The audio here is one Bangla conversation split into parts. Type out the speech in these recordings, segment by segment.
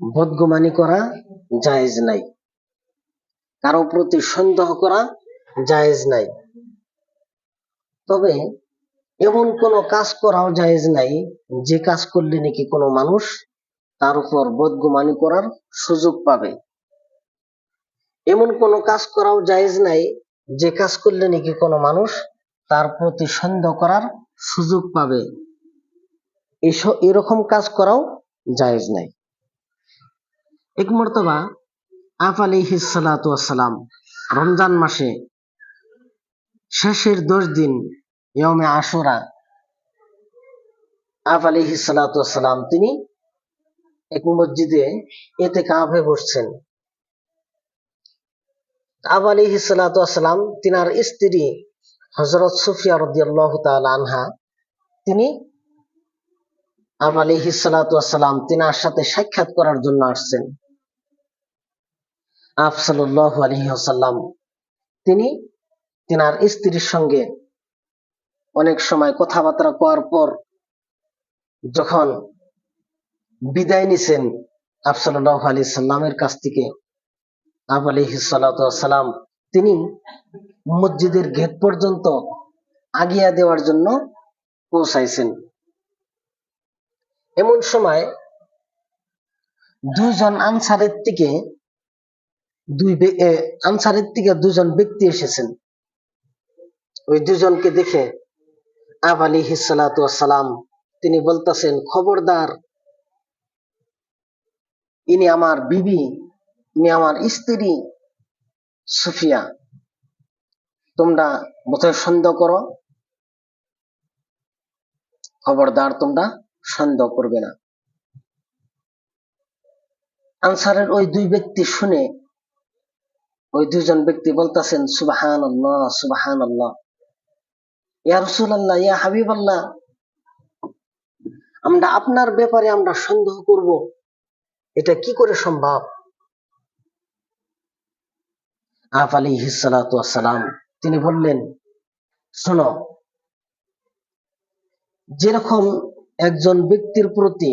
বদগুমানি করা জায়েজ নাই। কারও প্রতি সন্দেহ করা জায়েজ নাই। তবে এমন কোনো কাজ করাও জায়েজ নাই, যে কাজ করলে নাকি কোনো মানুষ তার উপর বদগুমানি করার সুযোগ পাবে। এমন কোনো কাজ করাও জায়েজ নাই, যে কাজ করলে নাকি কোনো মানুষ তার প্রতি সন্দেহ করার সুযোগ পাবে। এরকম কাজ করাও জায়েজ নাই। এক মর্তবা আফ আলিহি সালাম রমজান মাসে শেষের দশ দিন ইয়মে আশুরা, আফ আলিহি সালাম তিনি এক মসজিদে এতে কাঁপে বসছেন আব আলিহি সালাম তিনার স্ত্রী হজরত সুফিয়া রদিয়াল্লাহ আনহা, তিনি আব আলিহি সালাম তিনার সাথে সাক্ষাৎ করার জন্য আসছেন। আফ সাল্লাহ আলহি আসাল্লাম তিনি তিনার স্ত্রীর সঙ্গে অনেক সময় কথাবার্তা করার পর যখন বিদায় নিছেন আফসাল্লাহ আলী সাল্লামের কাছ থেকে, আব আলিহি সালাম তিনি মসজিদের গেট পর্যন্ত আগিয়া দেওয়ার জন্য পৌঁছাইছেন। এমন সময় দুইজন আনসারের থেকে দুই আনসারের থেকে দুজন ব্যক্তি এসেছেন। ওই দুজনকে দেখে আব আলী সালাম তিনি বলতেছেন, খবরদার, ইনি আমার বিবি, ইনি আমার স্ত্রী সুফিয়া। তোমরা বোধহয় সন্দেহ করো। খবরদার তোমরা সন্দেহ করবে না। আনসারের ওই দুই ব্যক্তি শুনে ওই দুজন ব্যক্তি বলতেছেন সুবাহান আল্লাহ সুবাহান আল্লাহ ইয়া রসুল আল্লাহ ইয়া হাবিব আল্লাহ আমরা আপনার ব্যাপারে আমরা সন্দেহ করব। এটা কি করে সম্ভব? আফ আলী সালাম তিনি বললেন, শোনো, যেরকম একজন ব্যক্তির প্রতি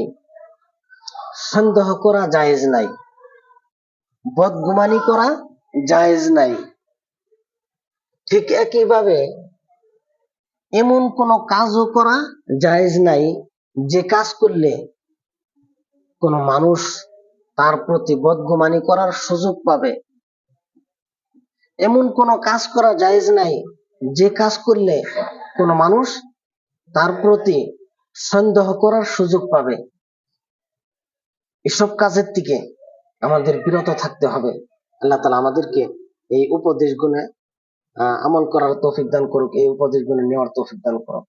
সন্দেহ করা জায়েজ নাই, বদগুমানি করা জায়েজ নাই। ঠিক একইভাবে এমন কোনো কাজও করা জায়েজ নাই, যে কাজ করলে কোনো মানুষ তার প্রতি বদগুমানি করার সুযোগ পাবে। এমন কোনো কাজ করা জায়েজ নাই, যে কাজ করলে কোনো মানুষ তার প্রতি সন্দেহ করার সুযোগ পাবে। এসব কাজের থেকে আমাদের বিরত থাকতে হবে। আল্লাহ তালা আমাদেরকে এই উপদেশ গুণে আমল করার তৌফিক দান করুক, এই উপদেশ গুনে নেওয়ার তৌফিক দান করুক।